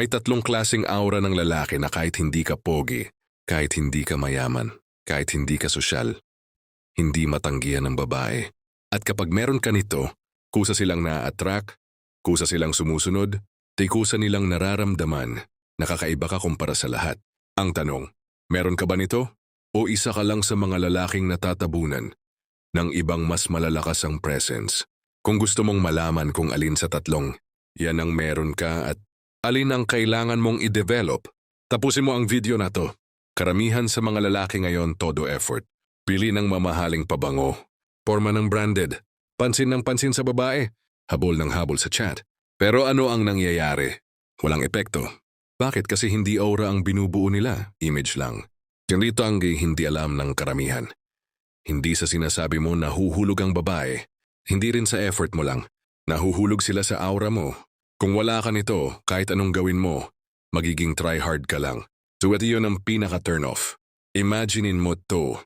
May tatlong klasing aura ng lalaki na kahit hindi ka pogi, kahit hindi ka mayaman, kahit hindi ka sosyal, hindi matanggihan ng babae. At kapag meron ka nito, kusa silang na-attract, kusa silang sumusunod, di kusa nilang nararamdaman, nakakaiba ka kumpara sa lahat. Ang tanong, meron ka ba nito? O isa ka lang sa mga lalaking natatabunan ng ibang mas malalakas ang presence? Kung gusto mong malaman kung alin sa tatlong, yan ang meron ka at alin ang kailangan mong i-develop, tapusin mo ang video na to. Karamihan sa mga lalaki ngayon todo effort. Pili ng mamahaling pabango. Forma ng branded. Pansin ng pansin sa babae. Habol ng habol sa chat. Pero ano ang nangyayari? Walang epekto. Bakit kasi hindi aura ang binubuo nila? Image lang. Ganito ang hindi alam ng karamihan. Hindi sa sinasabi mo nahuhulog ang babae. Hindi rin sa effort mo lang. Nahuhulog sila sa aura mo. Kung wala ka nito, kahit anong gawin mo, magiging try-hard ka lang. So ito yun ang pinaka-turn off. Imaginein mo to.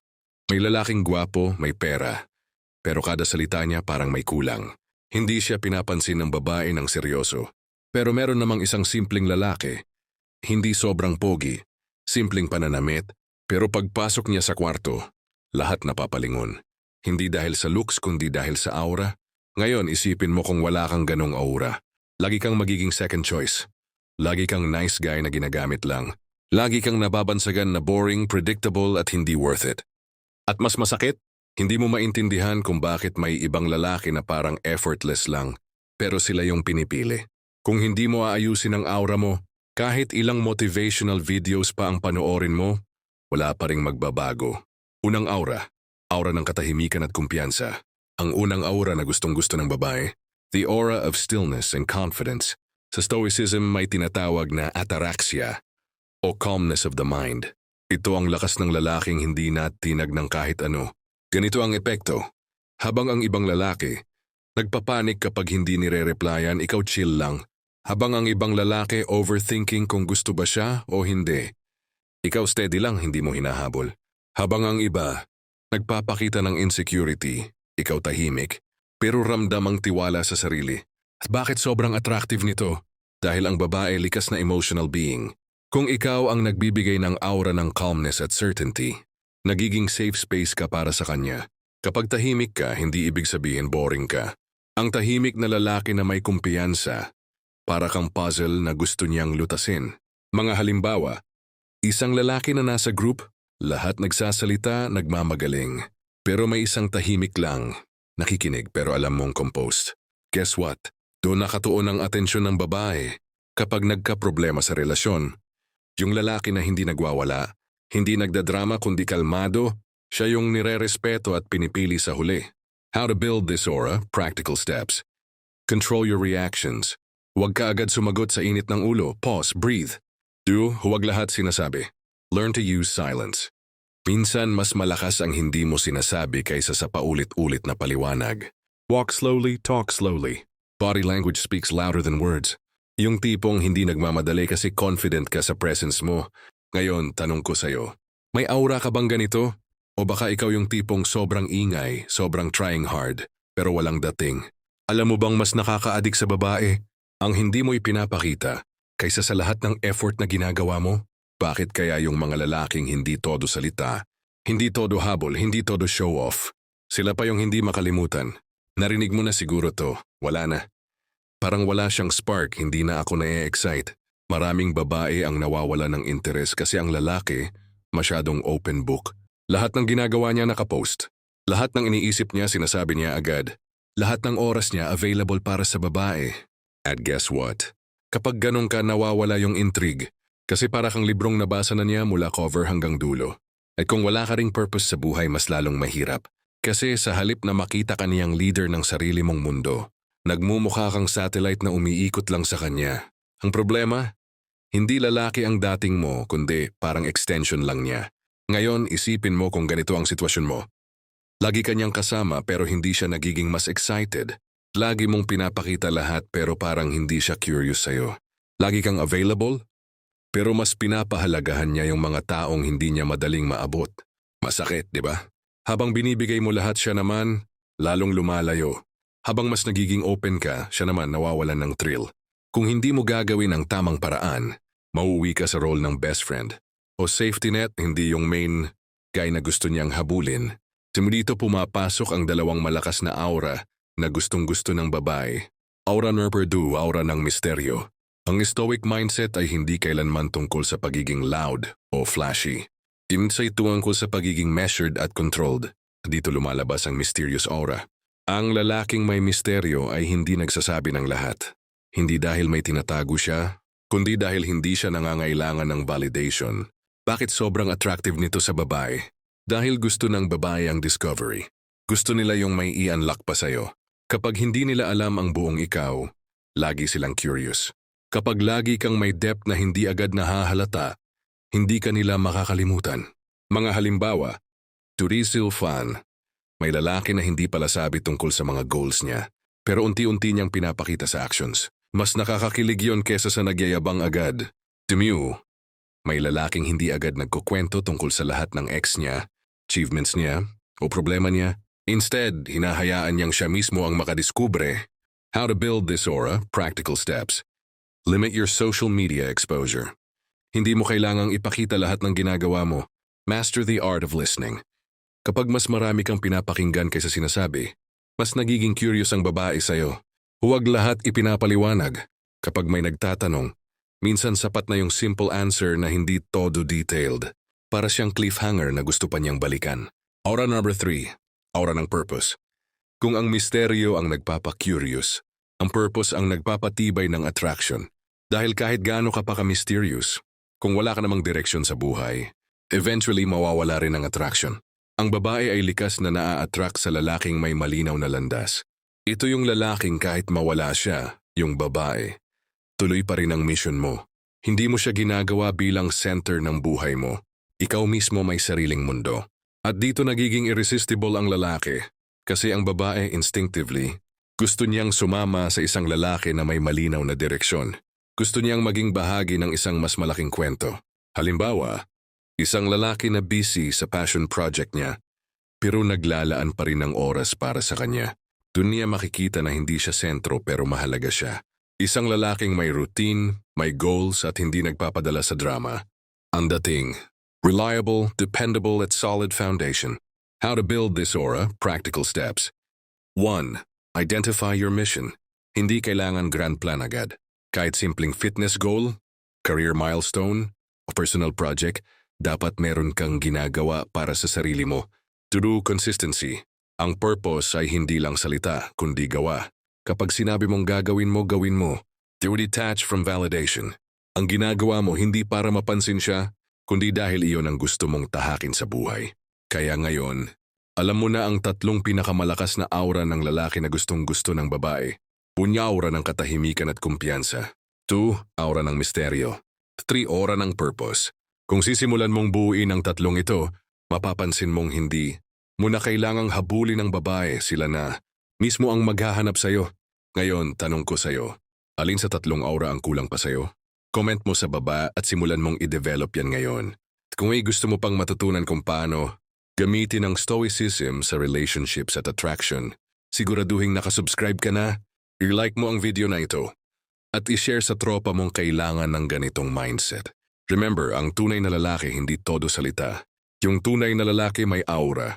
May lalaking gwapo, may pera. Pero kada salita niya parang may kulang. Hindi siya pinapansin ng babae ng seryoso. Pero meron namang isang simpleng lalaki. Hindi sobrang pogi. Simpleng pananamit. Pero pagpasok niya sa kwarto, lahat napapalingon. Hindi dahil sa looks kundi dahil sa aura. Ngayon isipin mo kung wala kang ganong aura. Lagi kang magiging second choice. Lagi kang nice guy na ginagamit lang. Lagi kang nababansagan na boring, predictable at hindi worth it. At mas masakit, hindi mo maintindihan kung bakit may ibang lalaki na parang effortless lang, pero sila yung pinipili. Kung hindi mo aayusin ang aura mo, kahit ilang motivational videos pa ang panoorin mo, wala pa ring magbabago. Unang aura, aura ng katahimikan at kumpiyansa. Ang unang aura na gustong-gusto ng babae, the aura of stillness and confidence. Sa Stoicism may tinatawag na ataraxia o calmness of the mind. Ito ang lakas ng lalaking hindi natinag ng kahit ano. Ganito ang epekto. Habang ang ibang lalaki, nagpapanik kapag hindi nire-replyan, ikaw chill lang. Habang ang ibang lalaki overthinking kung gusto ba siya o hindi. Ikaw steady lang, hindi mo hinahabol. Habang ang iba, nagpapakita ng insecurity, ikaw tahimik, pero ramdam ang tiwala sa sarili. At bakit sobrang attractive nito? Dahil ang babae likas na emotional being. Kung ikaw ang nagbibigay ng aura ng calmness at certainty, nagiging safe space ka para sa kanya. Kapag tahimik ka, hindi ibig sabihin boring ka. Ang tahimik na lalaki na may kumpiyansa, para kang puzzle na gusto niyang lutasin. Mga halimbawa, isang lalaki na nasa group, lahat nagsasalita, nagmamagaling. Pero may isang tahimik lang, nakikinig pero alam mong composed. Guess what? Doon nakatuon ang atensyon ng babae kapag nagka-problema sa relasyon. Yung lalaki na hindi nagwawala, hindi nagdadrama kundi kalmado, siya yung nire-respeto at pinipili sa huli. How to build this aura, practical steps. Control your reactions. Huwag ka agad sumagot sa init ng ulo. Pause, breathe. Do, huwag lahat sinasabi. Learn to use silence. Minsan mas malakas ang hindi mo sinasabi kaysa sa paulit-ulit na paliwanag. Walk slowly, talk slowly. Body language speaks louder than words. Yung tipong hindi nagmamadali kasi confident ka sa presence mo. Ngayon, tanong ko sa'yo, may aura ka bang ganito? O baka ikaw yung tipong sobrang ingay, sobrang trying hard, pero walang dating? Alam mo bang mas nakaka-addict sa babae? Ang hindi mo ipinapakita, kaysa sa lahat ng effort na ginagawa mo? Bakit kaya yung mga lalaking hindi todo salita, hindi todo habol, hindi todo show off? Sila pa yung hindi makalimutan. Narinig mo na siguro to, wala na. Parang wala siyang spark, hindi na ako na-excite. Maraming babae ang nawawala ng interes kasi ang lalaki, masyadong open book. Lahat ng ginagawa niya nakapost. Lahat ng iniisip niya sinasabi niya agad. Lahat ng oras niya available para sa babae. At guess what? Kapag ganun ka nawawala yung intrigue, kasi para kang librong nabasa na niya mula cover hanggang dulo. At kung wala ka ring purpose sa buhay mas lalong mahirap. Kasi sa halip na makita ka niyang leader ng sarili mong mundo, Nagmumukha kang satellite na umiikot lang sa kanya. Ang problema? Hindi lalaki ang dating mo, kundi parang extension lang niya. Ngayon, isipin mo kung ganito ang sitwasyon mo. Lagi kanyang kasama pero hindi siya nagiging mas excited. Lagi mong pinapakita lahat pero parang hindi siya curious sa'yo. Lagi kang available, pero mas pinapahalagahan niya yung mga taong hindi niya madaling maabot. Masakit, di ba? Habang binibigay mo lahat siya naman, lalong lumalayo. Habang mas nagiging open ka, siya naman nawawalan ng thrill. Kung hindi mo gagawin ang tamang paraan, mauuwi ka sa role ng best friend. O safety net, hindi yung main guy na gusto niyang habulin. Simulito pumapasok ang dalawang malakas na aura na gustong-gusto ng babae. Aura ng aura ng misteryo. Ang stoic mindset ay hindi kailanman tungkol sa pagiging loud o flashy. Minsan ito tungkol sa pagiging measured at controlled. Dito lumalabas ang mysterious aura. Ang lalaking may misteryo ay hindi nagsasabi ng lahat. Hindi dahil may tinatago siya, kundi dahil hindi siya nangangailangan ng validation. Bakit sobrang attractive nito sa babae? Dahil gusto ng babae ang discovery. Gusto nila yung may i-unlock pa sa'yo. Kapag hindi nila alam ang buong ikaw, lagi silang curious. Kapag lagi kang may depth na hindi agad nahahalata, hindi ka nila makakalimutan. Mga halimbawa, Turisil Fan, may lalaki na hindi pala sabi tungkol sa mga goals niya, pero unti-unti niyang pinapakita sa actions. Mas nakakakilig yon kesa sa nagyayabang agad. Demue, may lalaking hindi agad nagkukwento tungkol sa lahat ng ex niya, achievements niya, o problema niya. Instead, hinahayaan niyang siya mismo ang makadiskubre. How to build this aura, practical steps. Limit your social media exposure. Hindi mo kailangang ipakita lahat ng ginagawa mo. Master the art of listening. Kapag mas marami kang pinapakinggan kaysa sinasabi, mas nagiging curious ang babae sa'yo. Huwag lahat ipinapaliwanag. Kapag may nagtatanong, minsan sapat na yung simple answer na hindi todo detailed. Para siyang cliffhanger na gusto pa niyang balikan. Aura number three, aura ng purpose. Kung ang misteryo ang nagpapa-curious, ang purpose ang nagpapatibay ng attraction. Dahil kahit gaano ka pa ka-mysterious, kung wala ka namang direksyon sa buhay, eventually mawawala rin ang attraction. Ang babae ay likas na naa-attract sa lalaking may malinaw na landas. Ito yung lalaking kahit mawala siya, yung babae. Tuloy pa rin ang mission mo. Hindi mo siya ginagawa bilang center ng buhay mo. Ikaw mismo may sariling mundo. At dito nagiging irresistible ang lalaki. Kasi ang babae instinctively, gusto niyang sumama sa isang lalaki na may malinaw na direksyon. Gusto niyang maging bahagi ng isang mas malaking kwento. Halimbawa, Isang lalaki na busy sa passion project niya, pero naglalaan pa rin ng oras para sa kanya. Doon niya makikita na hindi siya sentro pero mahalaga siya. Isang lalaking may routine, may goals at hindi nagpapadala sa drama. Ang dating, reliable, dependable at solid foundation. How to build this aura, practical steps. 1. Identify your mission. Hindi kailangan grand plan agad. Kahit simpleng fitness goal, career milestone, o personal project, dapat meron kang ginagawa para sa sarili mo. True consistency. Ang purpose ay hindi lang salita, kundi gawa. Kapag sinabi mong gagawin mo, gawin mo. To detach from validation. Ang ginagawa mo hindi para mapansin siya, kundi dahil iyon ang gusto mong tahakin sa buhay. Kaya ngayon, alam mo na ang tatlong pinakamalakas na aura ng lalaki na gustong gusto ng babae. Punya aura ng katahimikan at kumpiyansa. 2. Aura ng misteryo. 3. Aura ng purpose. Kung sisimulan mong buuin ang tatlong ito, mapapansin mong hindi mo na kailangang habulin ng babae sila na mismo ang maghahanap sa'yo. Ngayon, tanong ko sa'yo, alin sa tatlong aura ang kulang pa sa'yo? Comment mo sa baba at simulan mong i-develop yan ngayon. At kung may gusto mo pang matutunan kung paano gamitin ang stoicism sa relationships at attraction, siguraduhin nakasubscribe ka na, i-like mo ang video na ito, at i-share sa tropa mong kailangan ng ganitong mindset. Remember, ang tunay na lalaki hindi todo salita. Yung tunay na lalaki may aura.